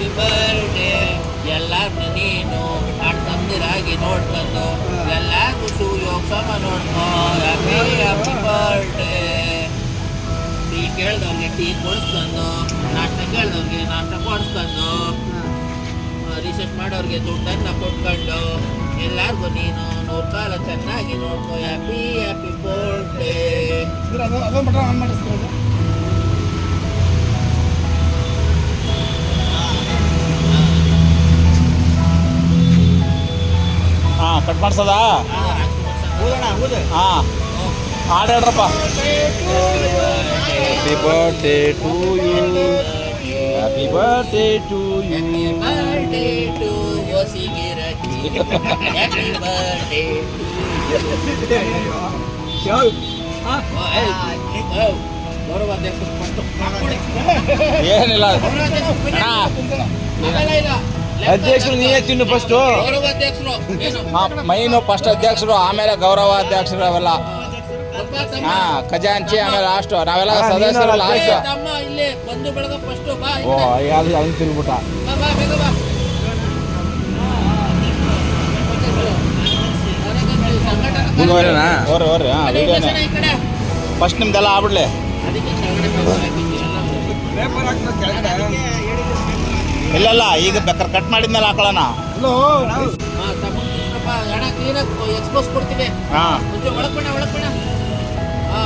Happy birthday ಎಲ್ಲಾರನ್ನ ನೀನು ಅಣ್ಣಂದಿರಾಗಿ ನೋಡ್ಕೊಂಡು ಎಲ್ಲಾರ್ಗೂ ಸೂರ್ಯೋಗ ಸಮ ನೋಡ್ಕೊ. ಹ್ಯಾಪಿ ಹ್ಯಾಪಿ ಬರ್ಡೇ ಟೀ ಕೇಳ್ದವ್ರಿಗೆ ಟೀ ಕೊಡಿಸ್ಕೊಂಡು ನಾಷ್ಟ ಕೇಳ್ದವ್ರಿಗೆ ನಾಷ್ಟ ಕೊಡಿಸ್ಕೊಂಡು ರಿಸರ್ಚ್ ಮಾಡೋರಿಗೆ ದುಡ್ಡನ್ನ ಕೊಟ್ಕೊಂಡು ಎಲ್ಲಾರ್ಗೂ ನೀನು ನೋಡ್ಕಾಲ ಚೆನ್ನಾಗಿ ನೋಡ್ಕೊ. ಹ್ಯಾಪಿ ಹ್ಯಾಪಿ ಬರ್ಡೇ ಕಟ್ ಮಾಡ್ಸೋದಾ? ಹಾಂ. ಹಾಡು ಹೇಳ್ರಪ್ಪ happy birthday to you happy birthday to you ಏನಿಲ್ಲ. ಅಧ್ಯಕ್ಷರು ನೀವೇ ತಿನ್ನು ಫಸ್ಟ್? ಮೈನು ಫಸ್ಟ್ ಅಧ್ಯಕ್ಷರು ಆಮೇಲೆ ಗೌರವ ಅಧ್ಯಕ್ಷರು ಅವೆಲ್ಲ ಹಾ ಖಜಾಂಚಿ ಆಮೇಲೆ ಲಾಸ್ಟ್ ನಾವೆಲ್ಲ ಸದಸ್ಯರು ಲಾಸ್ಟ್ ಓ. ಅದು ಹಂಗೆ ತಿನ್ಬಿಟ್ಟ. ಬಾ, ಬಾ ಬೇಗ ಬಾ. ಮುಂದುವರೆನಾ ಓರಿ ಓರಿ ಹಾಂ ಈ ಕಡೆ. ಫಸ್ಟ್ ನಿಮ್ದೆಲ್ಲ ಆಗ್ಬಿಡ್ಲಿ. ಇಲ್ಲಲ್ಲ ಈಗ ಬೇಕಾದ್ರೆ ಕಟ್ ಮಾಡಿದ್ಮೇಲೆ ಹಾಕೊಳ್ಳೋಣ. ಹಣ ಕ್ಲೀನಾಗಿ ಎಕ್ಸ್ಪೋಸ್ ಕೊಡ್ತೀವಿ ಹಾಂ. ಮುಂಚೆ ಹಾ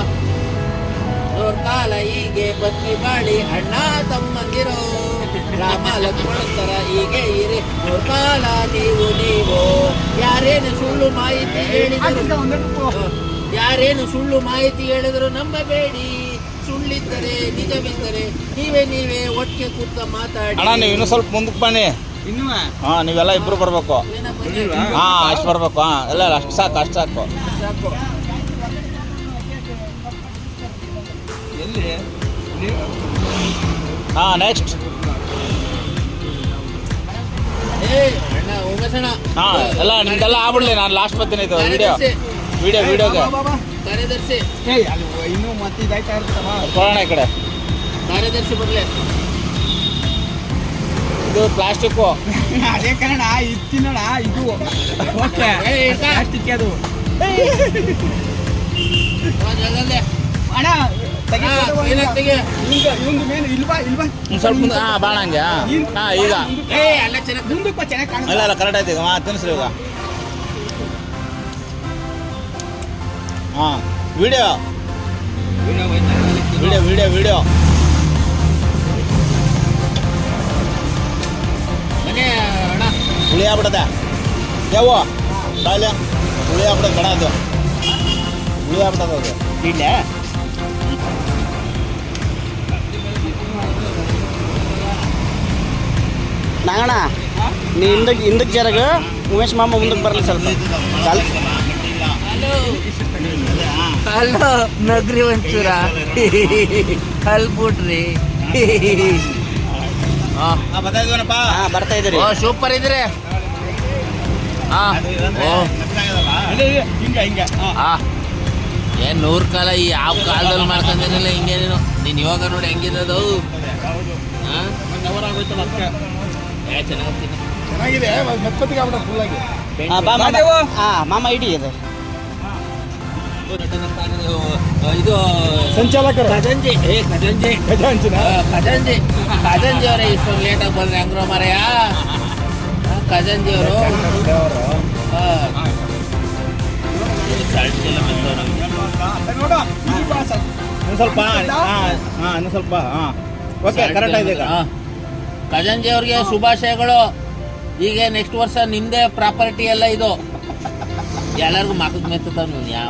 ನೂರ್ ಕಾಲ ಹೀಗೆ ಬತ್ತಿ ಬಾಳಿ ಅಣ್ಣ ತಮ್ಮಂದಿರೋ ರಾಮ ಲಕ್ಷ್ಮಣತರ ಹೀಗೆ ಇರಿ ಕಾಲ ನೀವು ನೀವು ಯಾರೇನು ಸುಳ್ಳು ಮಾಹಿತಿ ಹೇಳಿದ್ರು ಯಾರೇನು ಸುಳ್ಳು ಮಾಹಿತಿ ಹೇಳಿದ್ರು ನಂಬಬೇಡಿ. ಸುಳ್ಳಿದ್ದರೆ ನಿಜವಿದ್ದರೆ ನೀವೇ ನೀವೇ ಒಟ್ಟಿಗೆ ಕೂತ ಮಾತಾಡಿ. ಅಣ್ಣ ನೀವು ಇನ್ನೂ ಸ್ವಲ್ಪ ಮುಂದಕ್ಕೆ ಬನ್ನಿ. ಹಾ ನೀವೆಲ್ಲ ಇಬ್ರು ಬರ್ಬೇಕು. ಹಾ ಅಷ್ಟು ಬರ್ಬೇಕು. ಹಾ ಎಲ್ಲ ಅಷ್ಟು ಸಾಕು ಅಷ್ಟು ಸಾಕು. ಹಾ ಹಾಂ ನೆಕ್ಸ್ಟ್ ಹಾಂ ಎಲ್ಲ ನಿಮ್ದೆಲ್ಲ ಆಗ್ಬಿಡ್ಲಿ ನಾನು ಲಾಸ್ಟ್ ಬರ್ತೀನಿ ಇದು ವಿಡಿಯೋ ವಿಡಿಯೋ ವಿಡಿಯೋಗೆ ಕಾರ್ಯದರ್ಶಿ. ಏಯ್ ಅಲ್ಲಿ ಇನ್ನೂ ಮತ್ತೆ ಇದಾಯ್ತಾ ಇರ್ತವ ಕೊಡೋಣ ಈ ಕಡೆ. ಕಾರ್ಯದರ್ಶಿ ಬರ್ಲಿ. ಇದು ಪ್ಲಾಸ್ಟಿಕ್ಕು ಅದೇ ಕನ್ನಡ ಇತ್ತಿನಡ ಇದು. ಓಕೆ. ಪ್ಲಾಸ್ಟಿಕ್ ಅದು. ಅಣ್ಣ ಸ್ವಲ್ಪ ಬಾಣ ಹಂಗೆ ಹಾಂ. ಈಗ. ಅಲ್ಲ ಕರೆಕ್ಟ್ ಆಯ್ತು ಈಗ ತಿನ್ಸ್ರಿ ತಿನ್ನಿಸ್ರಿ ಈಗ. ಹಾಂ, ವಿಡಿಯೋ. Video video video. ಆಗ್ಬಿಡದೆ ಯಾವ? ಬಾಯ್ಲೆ ಹುಳಿ ಆಗ್ಬಿಡೋದು ಬೇಡ ಅದು. ಹುಳಿ ಆಗ್ಬಿಡೋದು ಅದು. ಇಲ್ಲ? ನಾಗಣ್ಣ, ನೀ ಹಿಂದಕ್ಕೆ ಹಿಂದಕ್ಕೆ ಜರಗ ಉಮೇಶ್ ಮಾಮ ಮುಂದಕ್ಕೆ ಬರಲಿ ಸ್ವಲ್ಪ. ಹಲೋ ಹಲೋ ನಗ್ರಿ ಒಂಚೂರ. ಅಲ್ಲಿ ಬಿಡ್ರಿ ಬರ್ತಾ ಸೂಪರ್ ಇದ್ರಿ ಹಾ. ಓ. ಹಿಂಗ ಹಿಂಗ ಆ ಏನ್ ನೂರ್ ಕಾಲ ಈ ಯಾವ ಕಾಲದಲ್ಲಿ ಮಾಡ್ಕೊಂಡಿರಲಿಲ್ಲ ಹಿಂಗೆ ನೀನು? ನೀನ್ ಇವಾಗ ನೋಡಿ ಹೆಂಗಿದದು? ಚೆನ್ನಾಗಿದೆ ಮಾಮ. ಇಡಿ ಹಾಂ ಇಡಿ ಇದು ಸಂಚಾಲಕರು. ಖಜಂಜಿ ಏ ಖಜಂಜಿ ಖಜಾಂಜಿ ಆ, ಖಜಂಜಿ ಖಜಂಜಿ ಅವರೇ ಇಷ್ಟೊಂದು ಲೇಟಾಗಿ ಬಂದ್ರೆ ಹಂಗ್ರೋ ಮರೆಯ? ಖಜಂಜಿ ಅವರು. ಸ್ವಲ್ಪ ಹಾಂ ಸ್ವಲ್ಪ ಹಾಂ ಓಕೆ ಕರೆಕ್ಟ್ ಆಗಿದೆ ಖಜಂಜಿ ಅವ್ರಿಗೆ ಶುಭಾಶಯಗಳು. ಈಗ ನೆಕ್ಸ್ಟ್ ವರ್ಷ ನಿಮ್ದೇ ಪ್ರಾಪರ್ಟಿ ಎಲ್ಲ ಇದು. ಎಲ್ಲರಿಗೂ ಮಾತು ಮೆತ್ತ ಯಾವ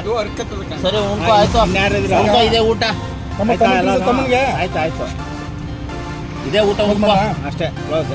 ಅದು ಅರ್ಕತ್ತದ. ಸರಿ ಉಂಟು ಆಯ್ತು? ಇದೆ ಊಟ. ಆಯ್ತಾ ಆಯ್ತು ಆಯ್ತು ಇದೇ ಊಟ ಉಂಟು. ಅಷ್ಟೇ ಕ್ಲೋಸ್